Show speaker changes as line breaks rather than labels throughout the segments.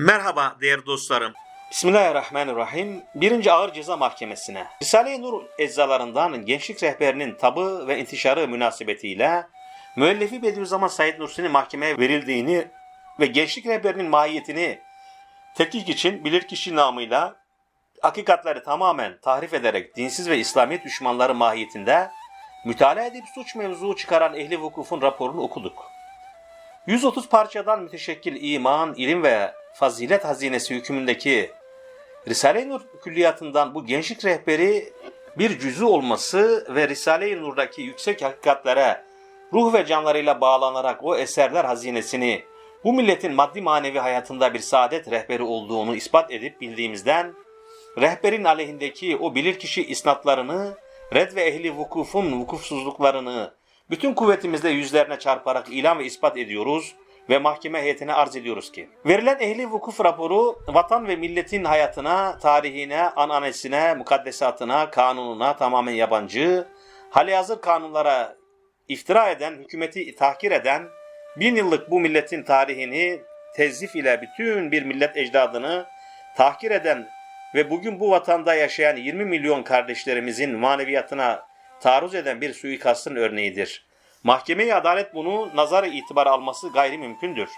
Merhaba değerli dostlarım. Bismillahirrahmanirrahim. Birinci Ağır Ceza Mahkemesi'ne. Risale-i Nur eczalarından gençlik rehberinin tabı ve intişarı münasebetiyle müellefi Bediüzzaman Said Nursi'nin mahkemeye verildiğini ve gençlik rehberinin mahiyetini tetkik için bilirkişi namıyla hakikatleri tamamen tahrif ederek dinsiz ve İslamiyet düşmanları mahiyetinde mütalaa edip suç mevzuu çıkaran ehli vukufun raporunu okuduk. 130 parçadan müteşekkil iman, ilim ve fazilet hazinesi hükmündeki Risale-i Nur külliyatından bu gençlik rehberi bir cüzü olması ve Risale-i Nur'daki yüksek hakikatlere ruh ve canlarıyla bağlanarak o eserler hazinesini bu milletin maddi manevi hayatında bir saadet rehberi olduğunu ispat edip bildiğimizden rehberin aleyhindeki o bilirkişi isnatlarını, red ve ehli vukufun vukufsuzluklarını bütün kuvvetimizle yüzlerine çarparak ilan ve ispat ediyoruz ve mahkeme heyetine arz ediyoruz ki, verilen ehli vukuf raporu vatan ve milletin hayatına, tarihine, ananesine, mukaddesatına, kanununa tamamen yabancı, halihazır kanunlara iftira eden, hükümeti tahkir eden, bin yıllık bu milletin tarihini tezif ile bütün bir millet ecdadını tahkir eden ve bugün bu vatanda yaşayan 20 milyon kardeşlerimizin maneviyatına taarruz eden bir suikastın örneğidir. Mahkemeye adalet bunu nazar itibar alması gayri mümkündür.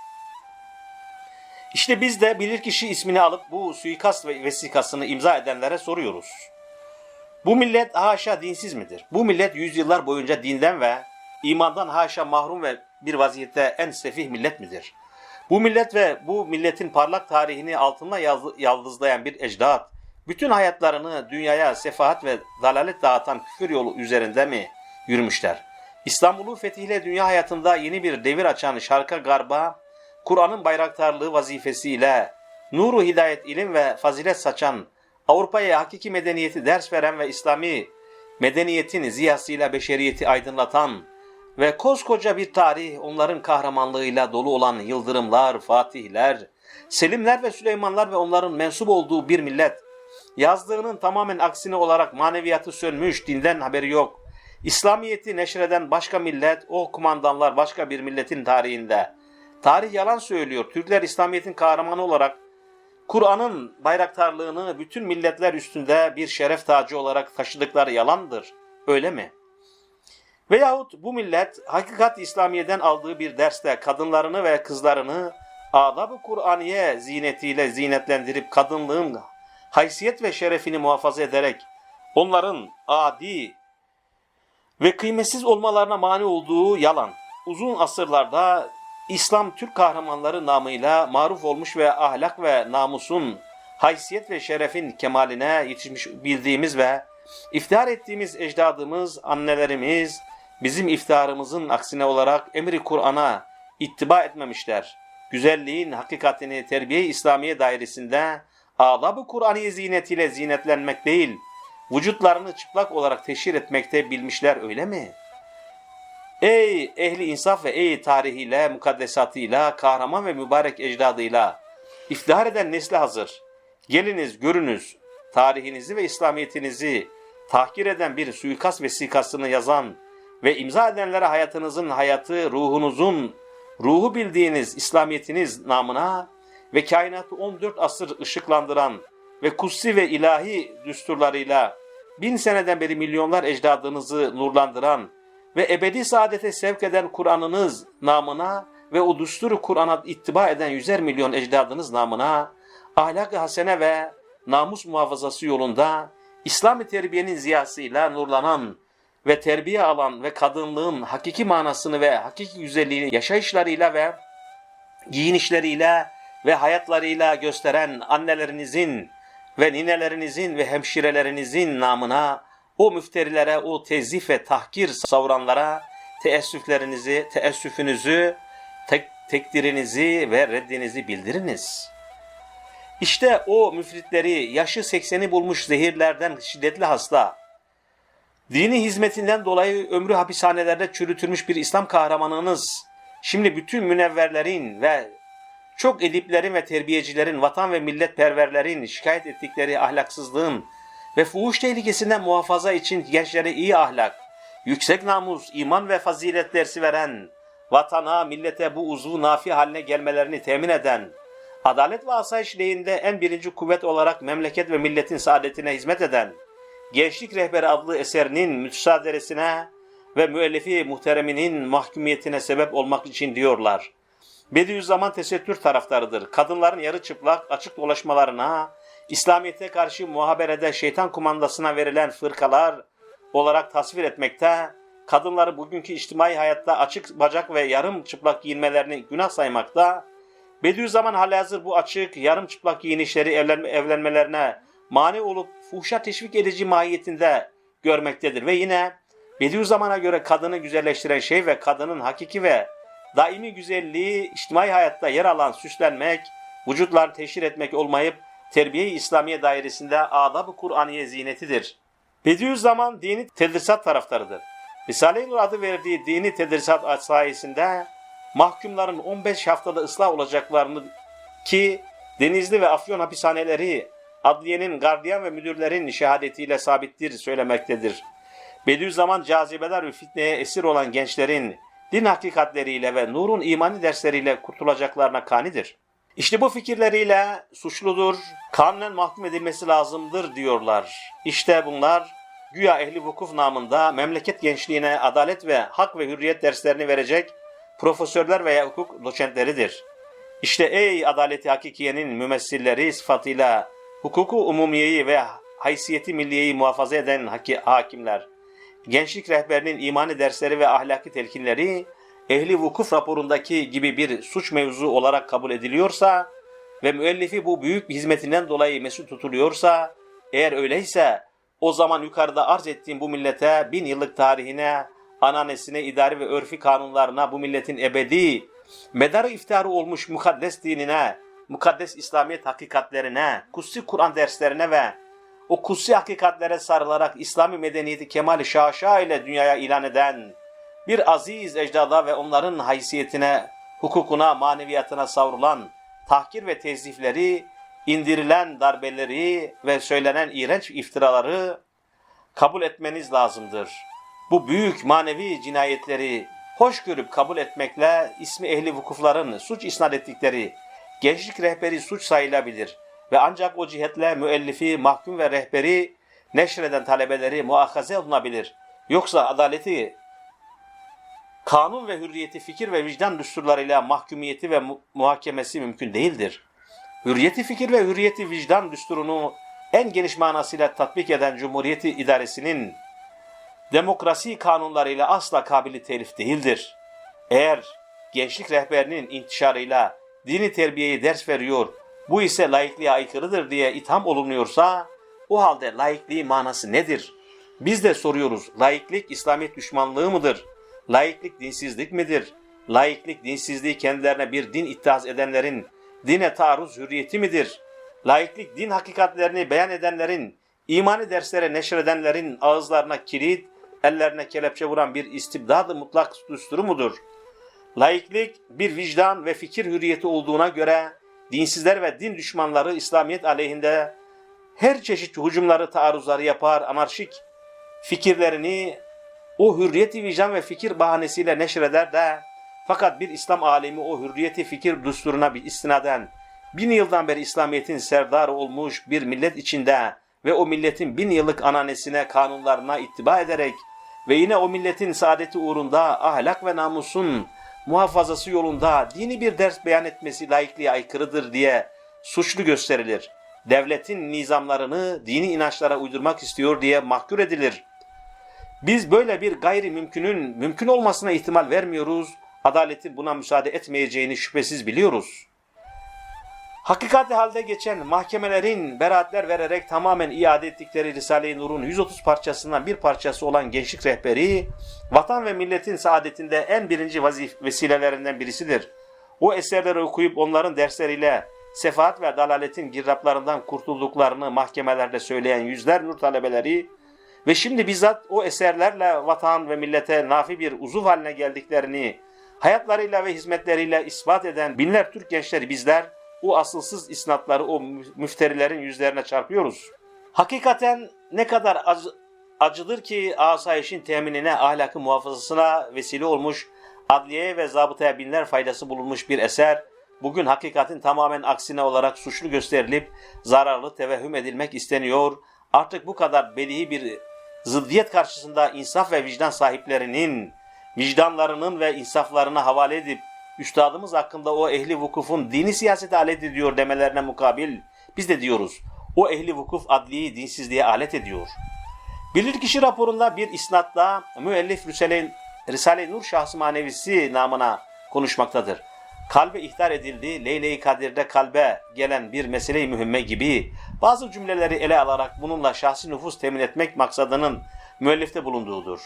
İşte biz de bilirkişi ismini alıp bu suikast ve vesikasını imza edenlere soruyoruz. Bu millet haşa dinsiz midir? Bu millet yüzyıllar boyunca dinden ve imandan haşa mahrum ve bir vaziyette en sefih millet midir? Bu millet ve bu milletin parlak tarihini altınla yaldızlayan bir ecdat, bütün hayatlarını dünyaya sefahat ve dalalet dağıtan küfür yolu üzerinde mi yürümüşler? İstanbul'un fethiyle dünya hayatında yeni bir devir açan şarka garba, Kur'an'ın bayraktarlığı vazifesiyle nuru hidayet, ilim ve fazilet saçan, Avrupa'ya hakiki medeniyeti ders veren ve İslami medeniyetin ziyasıyla beşeriyeti aydınlatan ve koskoca bir tarih onların kahramanlığıyla dolu olan yıldırımlar, fatihler, Selimler ve Süleymanlar ve onların mensup olduğu bir millet, yazdığının tamamen aksine olarak maneviyatı sönmüş, dinden haberi yok. İslamiyet'i neşreden başka millet, o kumandanlar başka bir milletin tarihinde. Tarih yalan söylüyor. Türkler İslamiyet'in kahramanı olarak Kur'an'ın bayraktarlığını bütün milletler üstünde bir şeref tacı olarak taşıdıkları yalandır. Öyle mi? Veyahut bu millet hakikat İslamiye'den aldığı bir derste kadınlarını ve kızlarını adab-ı Kur'aniye zinetiyle zinetlendirip kadınlığın haysiyet ve şerefini muhafaza ederek onların adi ve kıymetsiz olmalarına mani olduğu yalan. Uzun asırlarda İslam Türk kahramanları namıyla maruf olmuş ve ahlak ve namusun, haysiyet ve şerefin kemaline yetişmiş bildiğimiz ve iftihar ettiğimiz ecdadımız, annelerimiz, bizim iftiharımızın aksine olarak emri Kur'an'a ittiba etmemişler. Güzelliğin hakikatini terbiye-i İslamiye dairesinde adab-ı Kur'an'ı zinetiyle zinetlenmek değil, vücutlarını çıplak olarak teşhir etmekte bilmişler öyle mi? Ey ehli insaf ve ey tarihiyle, mukaddesatıyla, kahraman ve mübarek ecdadıyla iftihar eden nesli hazır. Geliniz, görünüz, tarihinizi ve İslamiyetinizi tahkir eden bir suikast vesikasını yazan ve imza edenlere hayatınızın hayatı, ruhunuzun, ruhu bildiğiniz İslamiyetiniz namına ve kainatı 14 asır ışıklandıran ve kutsi ve ilahi düsturlarıyla bin seneden beri milyonlar ecdadınızı nurlandıran ve ebedi saadete sevk eden Kur'an'ınız namına ve o düsturu Kur'an'a ittiba eden yüzer milyon ecdadınız namına ahlak-ı hasene ve namus muhafazası yolunda İslam-ı terbiyenin ziyasıyla nurlanan ve terbiye alan ve kadınlığın hakiki manasını ve hakiki güzelliğini yaşayışlarıyla ve giyinişleriyle ve hayatlarıyla gösteren annelerinizin ve ninelerinizin ve hemşirelerinizin namına o müfterilere, o tezif ve tahkir savuranlara teessüflerinizi, teessüfünüzü, tek, tekdirinizi ve reddinizi bildiriniz. İşte o müfritleri yaşı sekseni bulmuş zehirlerden şiddetli hasta, dini hizmetinden dolayı ömrü hapishanelerde çürütülmüş bir İslam kahramanınız, şimdi bütün münevverlerin ve çok ediplerin ve terbiyecilerin, vatan ve milletperverlerin şikayet ettikleri ahlaksızlığın ve fuhuş tehlikesinden muhafaza için gençlere iyi ahlak, yüksek namus, iman ve fazilet dersi veren, vatana, millete bu uzvu nafi haline gelmelerini temin eden, Adalet ve asayiş lehinde en birinci kuvvet olarak memleket ve milletin saadetine hizmet eden Gençlik Rehberi adlı eserinin müsaderesine ve müellifi muhtereminin mahkumiyetine sebep olmak için diyorlar. Bediüzzaman tesettür taraftarıdır. Kadınların yarı çıplak açık dolaşmalarına, İslamiyet'e karşı muhaberede şeytan kumandasına verilen fırkalar olarak tasvir etmekte, kadınları bugünkü içtimai hayatta açık bacak ve yarım çıplak giyinmelerini günah saymakta, Bediüzzaman halihazır bu açık, yarım çıplak giyinişleri evlenme, evlenmelerine mani olup fuhşa teşvik edici mahiyetinde görmektedir. Ve yine Bediüzzaman'a göre kadını güzelleştiren şey ve kadının hakiki ve daimi güzelliği içtimai hayatta yer alan süslenmek, vücutlar teşhir etmek olmayıp terbiye-i İslamiye dairesinde adab-ı Kur'aniye ziynetidir. Bediüzzaman dini tedrisat taraftarıdır. Risale-i adı verdiği dini tedrisat sayesinde mahkumların 15 haftada ıslah olacaklarını ki Denizli ve Afyon hapishaneleri adliyenin gardiyan ve müdürlerin şehadetiyle sabittir söylemektedir. Bediüzzaman cazibeler ve fitneye esir olan gençlerin din hakikatleriyle ve nurun imani dersleriyle kurtulacaklarına kanidir. İşte bu fikirleriyle suçludur, kanunen mahkum edilmesi lazımdır diyorlar. İşte bunlar güya ehli vukuf namında memleket gençliğine adalet ve hak ve hürriyet derslerini verecek profesörler veya hukuk doçentleridir. İşte ey adaleti hakikiyenin mümessilleri sıfatıyla hukuku umumiyeyi ve haysiyeti milliyeyi muhafaza eden haki, hakimler, gençlik rehberinin imani dersleri ve ahlaki telkinleri ehli vukuf raporundaki gibi bir suç mevzu olarak kabul ediliyorsa ve müellifi bu büyük hizmetinden dolayı mesut tutuluyorsa, eğer öyleyse o zaman yukarıda arz ettiğim bu millete bin yıllık tarihine, ananesine, idari ve örfi kanunlarına, bu milletin ebedi, medarı iftiharı olmuş mukaddes dinine, mukaddes İslamiyet hakikatlerine, kutsi Kur'an derslerine ve o kutsi hakikatlere sarılarak İslami medeniyeti kemali şaşa ile dünyaya ilan eden bir aziz ecdada ve onların haysiyetine, hukukuna, maneviyatına savrulan tahkir ve tezifleri, indirilen darbeleri ve söylenen iğrenç iftiraları kabul etmeniz lazımdır. Bu büyük manevi cinayetleri hoş görüp kabul etmekle ismi ehli vukufların suç isnat ettikleri gençlik rehberi suç sayılabilir ve ancak o cihetle müellifi, mahkum ve rehberi neşreden talebeleri muakaze olunabilir. Yoksa adaleti, kanun ve hürriyeti fikir ve vicdan düsturlarıyla mahkumiyeti ve mu- muhakemesi mümkün değildir. Hürriyeti fikir ve hürriyeti vicdan düsturunu en geniş manasıyla tatbik eden Cumhuriyeti idaresinin demokrasi kanunlarıyla asla kabili telif değildir. Eğer gençlik rehberinin intişarıyla dini terbiyeyi ders veriyor, bu ise laikliğe aykırıdır diye itham olunuyorsa, o halde laikliğin manası nedir? Biz de soruyoruz, laiklik İslamiyet düşmanlığı mıdır? Laiklik dinsizlik midir? Laiklik dinsizliği kendilerine bir din iddiaz edenlerin dine taarruz hürriyeti midir? Laiklik din hakikatlerini beyan edenlerin, imani derslere neşredenlerin ağızlarına kilit, ellerine kelepçe vuran bir istibdadı mutlak düsturu mudur? Laiklik bir vicdan ve fikir hürriyeti olduğuna göre dinsizler ve din düşmanları İslamiyet aleyhinde her çeşit hücumları, taarruzları yapar, anarşik fikirlerini o hürriyeti vicdan ve fikir bahanesiyle neşreder de fakat bir İslam alemi o hürriyeti fikir düsturuna bir istinaden bin yıldan beri İslamiyet'in serdarı olmuş bir millet içinde ve o milletin bin yıllık ananesine, kanunlarına ittiba ederek ve yine o milletin saadeti uğrunda ahlak ve namusun muhafazası yolunda dini bir ders beyan etmesi laikliğe aykırıdır diye suçlu gösterilir. Devletin nizamlarını dini inançlara uydurmak istiyor diye mahkur edilir. Biz böyle bir gayri mümkünün mümkün olmasına ihtimal vermiyoruz. Adaletin buna müsaade etmeyeceğini şüphesiz biliyoruz. Hakikati halde geçen mahkemelerin beraatler vererek tamamen iade ettikleri Risale-i Nur'un 130 parçasından bir parçası olan gençlik rehberi, vatan ve milletin saadetinde en birinci vazif vesilelerinden birisidir. O eserleri okuyup onların dersleriyle sefaat ve dalaletin girraplarından kurtulduklarını mahkemelerde söyleyen yüzler nur talebeleri ve şimdi bizzat o eserlerle vatan ve millete nafi bir uzuv haline geldiklerini hayatlarıyla ve hizmetleriyle ispat eden binler Türk gençleri bizler o asılsız isnatları o müfterilerin yüzlerine çarpıyoruz. Hakikaten ne kadar acı, acıdır ki asayişin teminine, ahlakı muhafazasına vesile olmuş, adliyeye ve zabıtaya binler faydası bulunmuş bir eser, bugün hakikatin tamamen aksine olarak suçlu gösterilip zararlı tevehhüm edilmek isteniyor. Artık bu kadar bedihi bir zıddiyet karşısında insaf ve vicdan sahiplerinin vicdanlarının ve insaflarına havale edip üstadımız hakkında o ehli vukufun dini siyasete alet ediyor demelerine mukabil biz de diyoruz o ehli vukuf adliyi dinsizliğe alet ediyor. Bilirkişi raporunda bir isnatta müellif Risale-i Risale Nur şahsı manevisi namına konuşmaktadır. Kalbe ihtar edildi, Leyle-i Kadir'de kalbe gelen bir mesele-i mühimme gibi bazı cümleleri ele alarak bununla şahsi nüfus temin etmek maksadının müellifte bulunduğudur.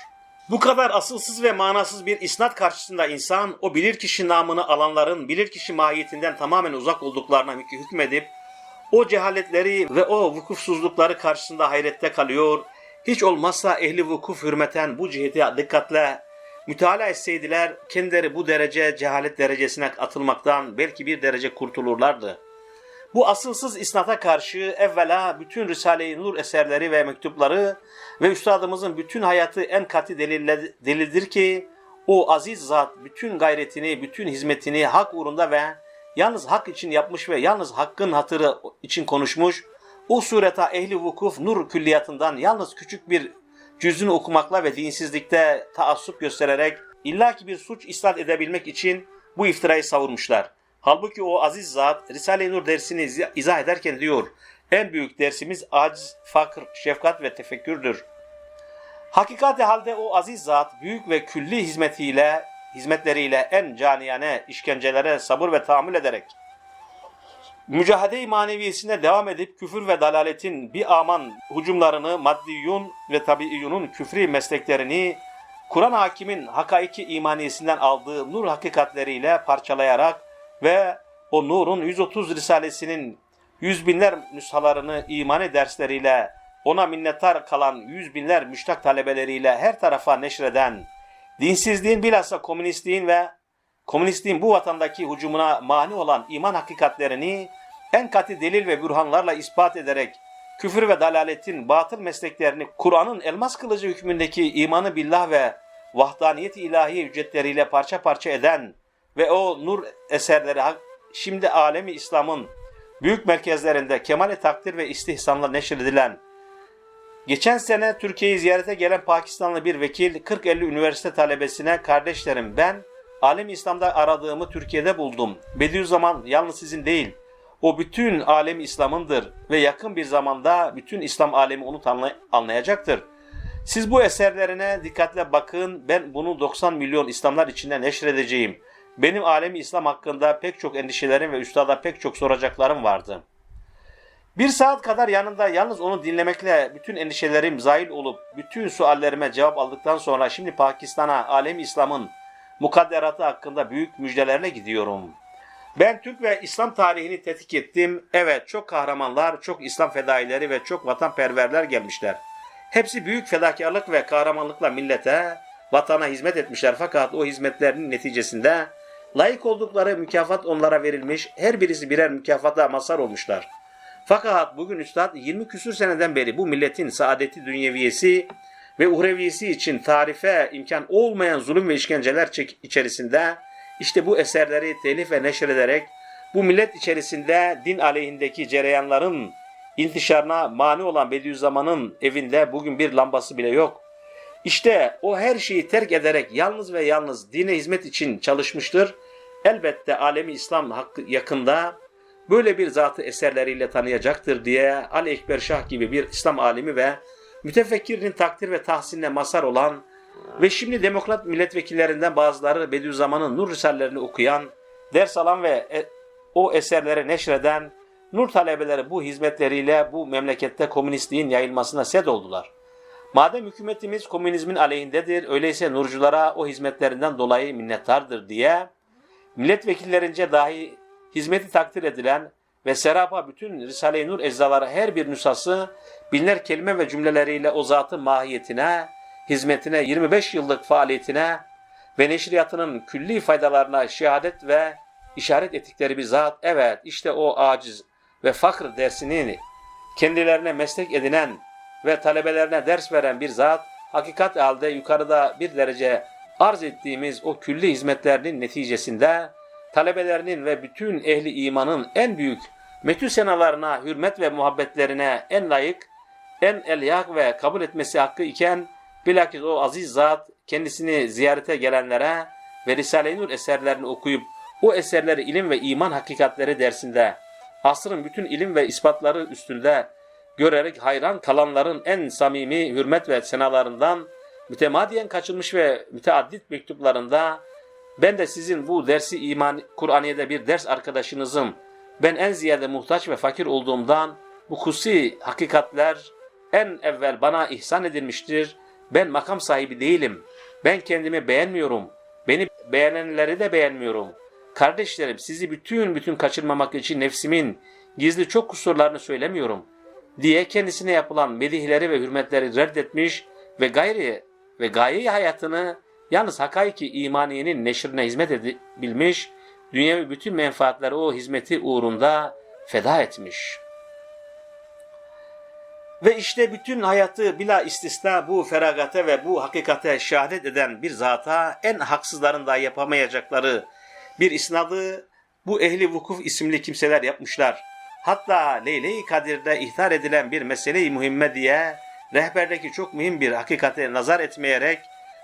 Bu kadar asılsız ve manasız bir isnat karşısında insan o bilirkişi namını alanların bilirkişi mahiyetinden tamamen uzak olduklarına hükmedip o cehaletleri ve o vukufsuzlukları karşısında hayrette kalıyor. Hiç olmazsa ehli vukuf hürmeten bu ciheti dikkatle müteala etseydiler kendileri bu derece cehalet derecesine atılmaktan belki bir derece kurtulurlardı. Bu asılsız isnata karşı evvela bütün Risale-i Nur eserleri ve mektupları ve üstadımızın bütün hayatı en katı delille- delildir ki o aziz zat bütün gayretini, bütün hizmetini hak uğrunda ve yalnız hak için yapmış ve yalnız hakkın hatırı için konuşmuş. O sureta ehli vukuf nur külliyatından yalnız küçük bir cüzünü okumakla ve dinsizlikte taassup göstererek illaki bir suç isnat edebilmek için bu iftirayı savurmuşlar. Halbuki o aziz zat Risale-i Nur dersini iz- izah ederken diyor, en büyük dersimiz aciz, fakr, şefkat ve tefekkürdür. Hakikati halde o aziz zat büyük ve külli hizmetiyle, hizmetleriyle en caniyane işkencelere sabır ve tahammül ederek mücadele-i maneviyesine devam edip küfür ve dalaletin bir aman hücumlarını maddiyun ve tabiiyunun küfri mesleklerini Kur'an hakimin hakaiki imaniyesinden aldığı nur hakikatleriyle parçalayarak ve o nurun 130 risalesinin yüz binler nüshalarını imani dersleriyle ona minnettar kalan yüz binler müştak talebeleriyle her tarafa neşreden, dinsizliğin bilhassa komünistliğin ve komünistliğin bu vatandaki hücumuna mani olan iman hakikatlerini en katı delil ve bürhanlarla ispat ederek küfür ve dalaletin batıl mesleklerini Kur'an'ın elmas kılıcı hükmündeki imanı billah ve vahdaniyet ilahi hüccetleriyle parça parça eden ve o nur eserleri şimdi alemi İslam'ın büyük merkezlerinde kemale takdir ve istihsanla neşredilen Geçen sene Türkiye'yi ziyarete gelen Pakistanlı bir vekil 40-50 üniversite talebesine kardeşlerim ben alem İslam'da aradığımı Türkiye'de buldum. Bediüzzaman yalnız sizin değil. O bütün alem İslam'ındır ve yakın bir zamanda bütün İslam alemi onu tanı- anlayacaktır. Siz bu eserlerine dikkatle bakın. Ben bunu 90 milyon İslamlar içinde neşredeceğim. Benim alemi İslam hakkında pek çok endişelerim ve üstada pek çok soracaklarım vardı.'' Bir saat kadar yanında yalnız onu dinlemekle bütün endişelerim zahil olup bütün suallerime cevap aldıktan sonra şimdi Pakistan'a alem İslam'ın mukadderatı hakkında büyük müjdelerle gidiyorum. Ben Türk ve İslam tarihini tetkik ettim. Evet çok kahramanlar, çok İslam fedaileri ve çok vatanperverler gelmişler. Hepsi büyük fedakarlık ve kahramanlıkla millete, vatana hizmet etmişler fakat o hizmetlerinin neticesinde layık oldukları mükafat onlara verilmiş, her birisi birer mükafata mazhar olmuşlar. Fakat bugün Üstad 20 küsür seneden beri bu milletin saadeti dünyeviyesi ve uhreviyesi için tarife imkan olmayan zulüm ve işkenceler içerisinde işte bu eserleri telif ve neşrederek bu millet içerisinde din aleyhindeki cereyanların intişarına mani olan Bediüzzaman'ın evinde bugün bir lambası bile yok. İşte o her şeyi terk ederek yalnız ve yalnız dine hizmet için çalışmıştır. Elbette alemi İslam hakkı yakında böyle bir zatı eserleriyle tanıyacaktır diye Ali Ekber Şah gibi bir İslam alimi ve mütefekkirinin takdir ve tahsinine mazhar olan ve şimdi demokrat milletvekillerinden bazıları Bediüzzaman'ın nur risalelerini okuyan, ders alan ve e- o eserleri neşreden nur talebeleri bu hizmetleriyle bu memlekette komünistliğin yayılmasına sed oldular. Madem hükümetimiz komünizmin aleyhindedir, öyleyse nurculara o hizmetlerinden dolayı minnettardır diye milletvekillerince dahi hizmeti takdir edilen ve serapa bütün Risale-i Nur eczaları her bir nüshası binler kelime ve cümleleriyle o zatın mahiyetine, hizmetine, 25 yıllık faaliyetine ve neşriyatının külli faydalarına şehadet ve işaret ettikleri bir zat, evet işte o aciz ve fakr dersini kendilerine meslek edinen ve talebelerine ders veren bir zat, hakikat halde yukarıda bir derece arz ettiğimiz o külli hizmetlerinin neticesinde talebelerinin ve bütün ehli imanın en büyük metü senalarına, hürmet ve muhabbetlerine en layık, en elyak ve kabul etmesi hakkı iken bilakis o aziz zat kendisini ziyarete gelenlere ve Risale-i Nur eserlerini okuyup o eserleri ilim ve iman hakikatleri dersinde asrın bütün ilim ve ispatları üstünde görerek hayran kalanların en samimi hürmet ve senalarından mütemadiyen kaçılmış ve müteaddit mektuplarında ben de sizin bu dersi iman Kur'aniye'de bir ders arkadaşınızım. Ben en ziyade muhtaç ve fakir olduğumdan bu kusi hakikatler en evvel bana ihsan edilmiştir. Ben makam sahibi değilim. Ben kendimi beğenmiyorum. Beni beğenenleri de beğenmiyorum. Kardeşlerim sizi bütün bütün kaçırmamak için nefsimin gizli çok kusurlarını söylemiyorum diye kendisine yapılan medihleri ve hürmetleri reddetmiş ve gayri ve gaye hayatını yalnız hakaiki imaniyenin neşrine hizmet edebilmiş, dünyevi bütün menfaatleri o hizmeti uğrunda feda etmiş. Ve işte bütün hayatı bila istisna bu feragate ve bu hakikate şehadet eden bir zata en haksızların da yapamayacakları bir isnadı bu ehli vukuf isimli kimseler yapmışlar. Hatta Leyle-i Kadir'de ihtar edilen bir mesele-i mühimme diye rehberdeki çok mühim bir hakikate nazar etmeyerek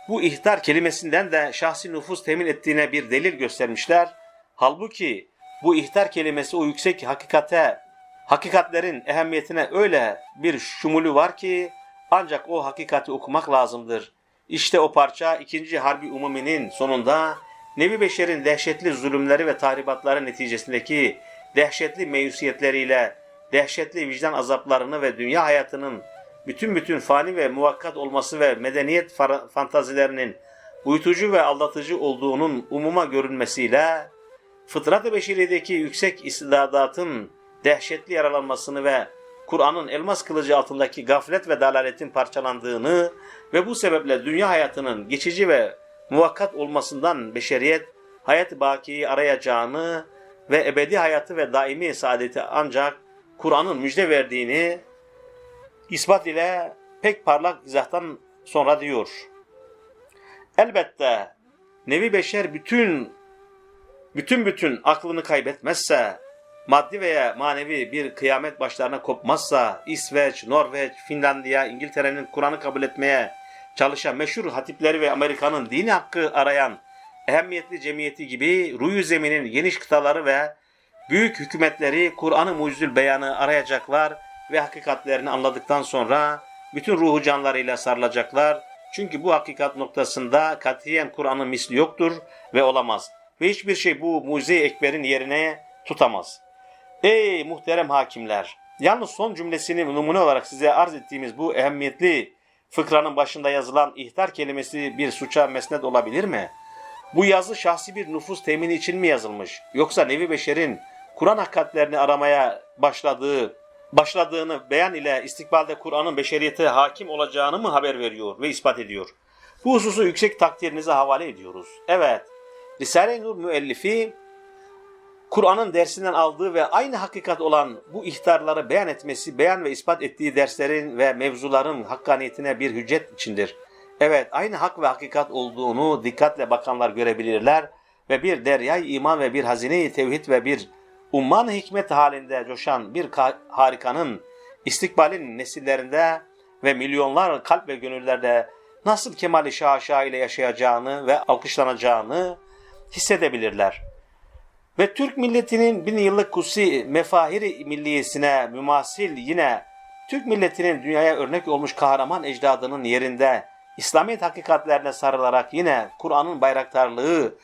bu ihtar kelimesinden de şahsi nüfus temin ettiğine bir delil göstermişler. Halbuki bu ihtar kelimesi o yüksek hakikate, hakikatlerin ehemmiyetine öyle bir şumulu var ki ancak o hakikati okumak lazımdır. İşte o parça 2. Harbi Umumi'nin sonunda Nebi Beşer'in dehşetli zulümleri ve tahribatları neticesindeki dehşetli meyusiyetleriyle, dehşetli vicdan azaplarını ve dünya hayatının bütün bütün fani ve muvakkat olması ve medeniyet fantazilerinin uyutucu ve aldatıcı olduğunun umuma görünmesiyle fıtrat-ı beşeriyedeki yüksek istidadatın dehşetli yaralanmasını ve Kur'an'ın elmas kılıcı altındaki gaflet ve dalaletin parçalandığını ve bu sebeple dünya hayatının geçici ve muvakkat olmasından beşeriyet hayat bakiyi arayacağını ve ebedi hayatı ve daimi saadeti ancak Kur'an'ın müjde verdiğini ispat ile pek parlak izahtan sonra diyor. Elbette nevi beşer bütün bütün bütün aklını kaybetmezse, maddi veya manevi bir kıyamet başlarına kopmazsa, İsveç, Norveç, Finlandiya, İngiltere'nin Kur'an'ı kabul etmeye çalışan meşhur hatipleri ve Amerika'nın dini hakkı arayan ehemmiyetli cemiyeti gibi ruyu zeminin geniş kıtaları ve büyük hükümetleri Kur'an-ı Mucizül Beyanı arayacaklar ve hakikatlerini anladıktan sonra bütün ruhu canlarıyla sarılacaklar. Çünkü bu hakikat noktasında katiyen Kur'an'ın misli yoktur ve olamaz. Ve hiçbir şey bu mucize ekberin yerine tutamaz. Ey muhterem hakimler! Yalnız son cümlesini numune olarak size arz ettiğimiz bu ehemmiyetli fıkranın başında yazılan ihtar kelimesi bir suça mesnet olabilir mi? Bu yazı şahsi bir nüfus temini için mi yazılmış? Yoksa Nevi Beşer'in Kur'an hakikatlerini aramaya başladığı başladığını beyan ile istikbalde Kur'an'ın beşeriyete hakim olacağını mı haber veriyor ve ispat ediyor? Bu hususu yüksek takdirinize havale ediyoruz. Evet, Risale-i Nur müellifi Kur'an'ın dersinden aldığı ve aynı hakikat olan bu ihtarları beyan etmesi, beyan ve ispat ettiği derslerin ve mevzuların hakkaniyetine bir hüccet içindir. Evet, aynı hak ve hakikat olduğunu dikkatle bakanlar görebilirler ve bir deryay iman ve bir hazine-i tevhid ve bir umman hikmet halinde coşan bir harikanın istikbalin nesillerinde ve milyonlar kalp ve gönüllerde nasıl kemali şaşa ile yaşayacağını ve alkışlanacağını hissedebilirler. Ve Türk milletinin bin yıllık kutsi mefahiri milliyesine mümasil yine Türk milletinin dünyaya örnek olmuş kahraman ecdadının yerinde İslamiyet hakikatlerine sarılarak yine Kur'an'ın bayraktarlığı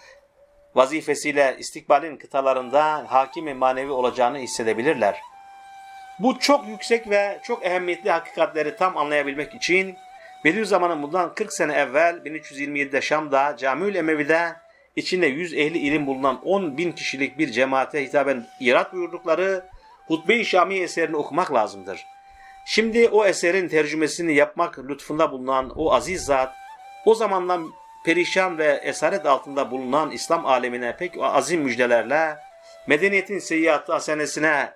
vazifesiyle istikbalin kıtalarında hakim manevi olacağını hissedebilirler. Bu çok yüksek ve çok ehemmiyetli hakikatleri tam anlayabilmek için Bediüzzaman'ın bundan 40 sene evvel 1327'de Şam'da Camiül Emevi'de içinde 100 ehli ilim bulunan 10 bin kişilik bir cemaate hitaben irat buyurdukları Hutbe-i Şami eserini okumak lazımdır. Şimdi o eserin tercümesini yapmak lütfunda bulunan o aziz zat o zamandan perişan ve esaret altında bulunan İslam alemine pek azim müjdelerle medeniyetin seyyiatı hasenesine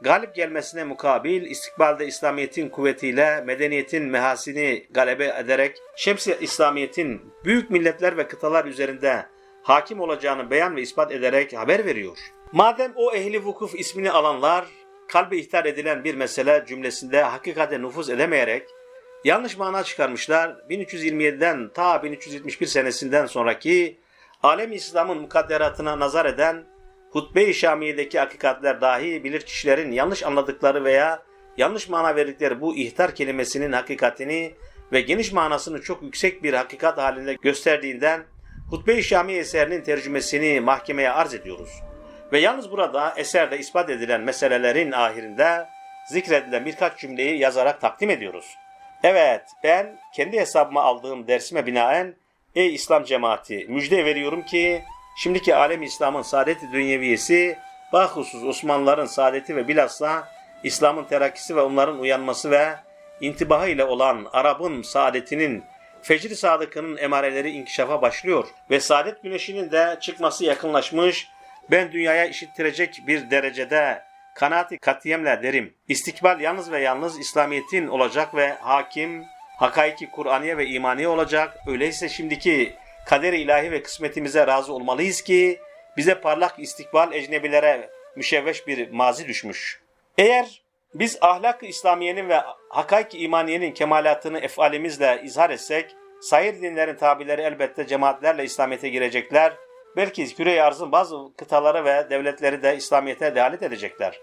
galip gelmesine mukabil istikbalde İslamiyet'in kuvvetiyle medeniyetin mehasini galebe ederek şems İslamiyet'in büyük milletler ve kıtalar üzerinde hakim olacağını beyan ve ispat ederek haber veriyor. Madem o ehli vukuf ismini alanlar kalbe ihtar edilen bir mesele cümlesinde hakikate nüfuz edemeyerek yanlış mana çıkarmışlar. 1327'den ta 1371 senesinden sonraki alem İslam'ın mukadderatına nazar eden Hutbe-i Şamiye'deki hakikatler dahi bilir kişilerin yanlış anladıkları veya yanlış mana verdikleri bu ihtar kelimesinin hakikatini ve geniş manasını çok yüksek bir hakikat halinde gösterdiğinden Hutbe-i Şamiye eserinin tercümesini mahkemeye arz ediyoruz. Ve yalnız burada eserde ispat edilen meselelerin ahirinde zikredilen birkaç cümleyi yazarak takdim ediyoruz. Evet, ben kendi hesabıma aldığım dersime binaen ey İslam cemaati müjde veriyorum ki şimdiki alem İslam'ın saadeti dünyeviyesi bahusuz Osmanlıların saadeti ve bilhassa İslam'ın terakkisi ve onların uyanması ve intibahı ile olan Arap'ın saadetinin Fecr-i Sadık'ının emareleri inkişafa başlıyor ve saadet güneşinin de çıkması yakınlaşmış ben dünyaya işittirecek bir derecede kanaati katiyemle derim. İstikbal yalnız ve yalnız İslamiyet'in olacak ve hakim, hakaiki Kur'aniye ve imaniye olacak. Öyleyse şimdiki kader-i ilahi ve kısmetimize razı olmalıyız ki bize parlak istikbal ecnebilere müşevveş bir mazi düşmüş. Eğer biz ahlak-ı İslamiyenin ve hakaik imaniyenin kemalatını efalimizle izhar etsek, sayır dinlerin tabileri elbette cemaatlerle İslamiyet'e girecekler. Belki küre arzın bazı kıtaları ve devletleri de İslamiyet'e dehalet edecekler.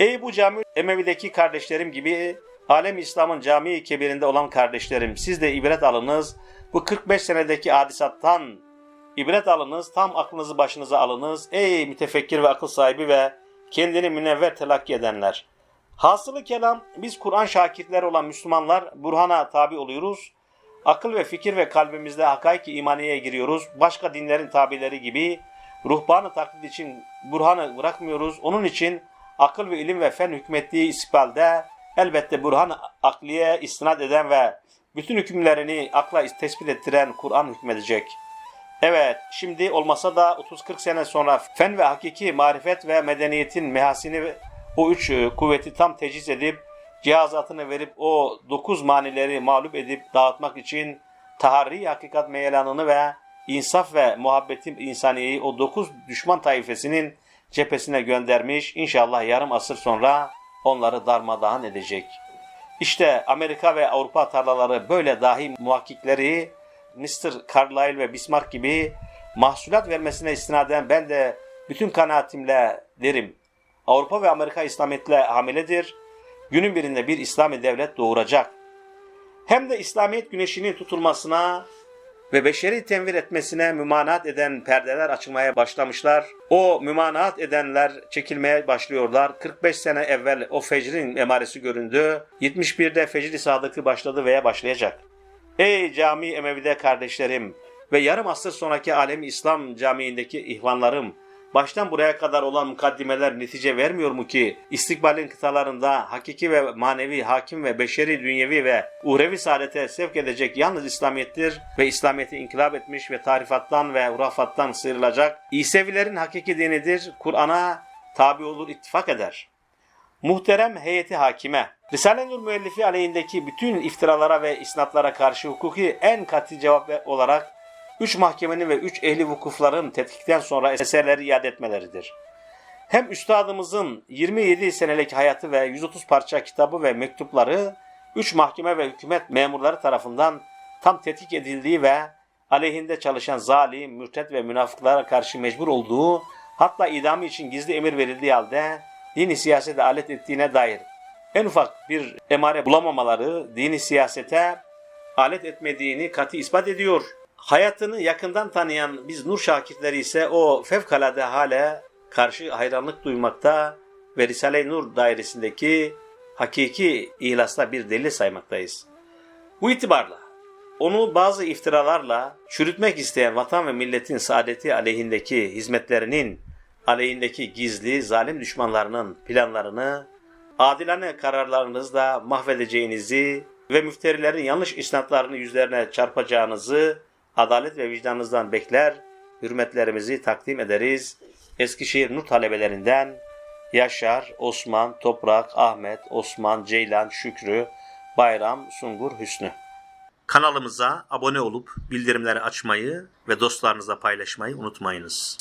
Ey bu cami Emevi'deki kardeşlerim gibi alem İslam'ın cami kebirinde olan kardeşlerim siz de ibret alınız. Bu 45 senedeki hadisattan ibret alınız. Tam aklınızı başınıza alınız. Ey mütefekkir ve akıl sahibi ve kendini münevver telakki edenler. Hasılı kelam biz Kur'an şakirtleri olan Müslümanlar Burhan'a tabi oluyoruz. Akıl ve fikir ve kalbimizde hakaiki imaniyeye giriyoruz. Başka dinlerin tabileri gibi ruhbanı taklit için Burhan'ı bırakmıyoruz. Onun için akıl ve ilim ve fen hükmettiği isbalde elbette Burhan akliye istinad eden ve bütün hükümlerini akla tespit ettiren Kur'an hükmedecek. Evet, şimdi olmasa da 30-40 sene sonra fen ve hakiki marifet ve medeniyetin mehasini o üç e, kuvveti tam teciz edip cihazatını verip o dokuz manileri mağlup edip dağıtmak için taharri hakikat meyelanını ve insaf ve muhabbetin insaniyeyi o dokuz düşman taifesinin cephesine göndermiş. İnşallah yarım asır sonra onları darmadağın edecek. İşte Amerika ve Avrupa tarlaları böyle dahi muhakkikleri Mr. Carlyle ve Bismarck gibi mahsulat vermesine istinaden ben de bütün kanaatimle derim. Avrupa ve Amerika İslamiyet'le hamiledir. Günün birinde bir İslami devlet doğuracak. Hem de İslamiyet güneşinin tutulmasına ve beşeri tenvir etmesine mümanat eden perdeler açılmaya başlamışlar. O mümanat edenler çekilmeye başlıyorlar. 45 sene evvel o fecrin emaresi göründü. 71'de fecri sadıkı başladı veya başlayacak. Ey cami Emevi'de kardeşlerim ve yarım asır sonraki alemi İslam camiindeki ihvanlarım, baştan buraya kadar olan mukaddimeler netice vermiyor mu ki istikbalin kıtalarında hakiki ve manevi, hakim ve beşeri, dünyevi ve uhrevi saadete sevk edecek yalnız İslamiyettir ve İslamiyet'i inkılap etmiş ve tarifattan ve hurafattan sıyrılacak İsevilerin hakiki dinidir, Kur'an'a tabi olur, ittifak eder. Muhterem heyeti hakime, Risale-i Nur müellifi aleyhindeki bütün iftiralara ve isnatlara karşı hukuki en katı cevap olarak üç mahkemenin ve üç ehli vukufların tetkikten sonra eserleri iade etmeleridir. Hem üstadımızın 27 senelik hayatı ve 130 parça kitabı ve mektupları üç mahkeme ve hükümet memurları tarafından tam tetkik edildiği ve aleyhinde çalışan zalim, mürtet ve münafıklara karşı mecbur olduğu hatta idamı için gizli emir verildiği halde dini siyasete alet ettiğine dair en ufak bir emare bulamamaları dini siyasete alet etmediğini katı ispat ediyor. Hayatını yakından tanıyan biz nur şakirtleri ise o fevkalade hale karşı hayranlık duymakta ve Risale-i Nur dairesindeki hakiki ihlasla bir delil saymaktayız. Bu itibarla onu bazı iftiralarla çürütmek isteyen vatan ve milletin saadeti aleyhindeki hizmetlerinin aleyhindeki gizli zalim düşmanlarının planlarını adilane kararlarınızla mahvedeceğinizi ve müfterilerin yanlış isnatlarını yüzlerine çarpacağınızı adalet ve vicdanınızdan bekler, hürmetlerimizi takdim ederiz. Eskişehir Nur talebelerinden Yaşar, Osman, Toprak, Ahmet, Osman, Ceylan, Şükrü, Bayram, Sungur, Hüsnü. Kanalımıza abone olup bildirimleri açmayı ve dostlarınızla paylaşmayı unutmayınız.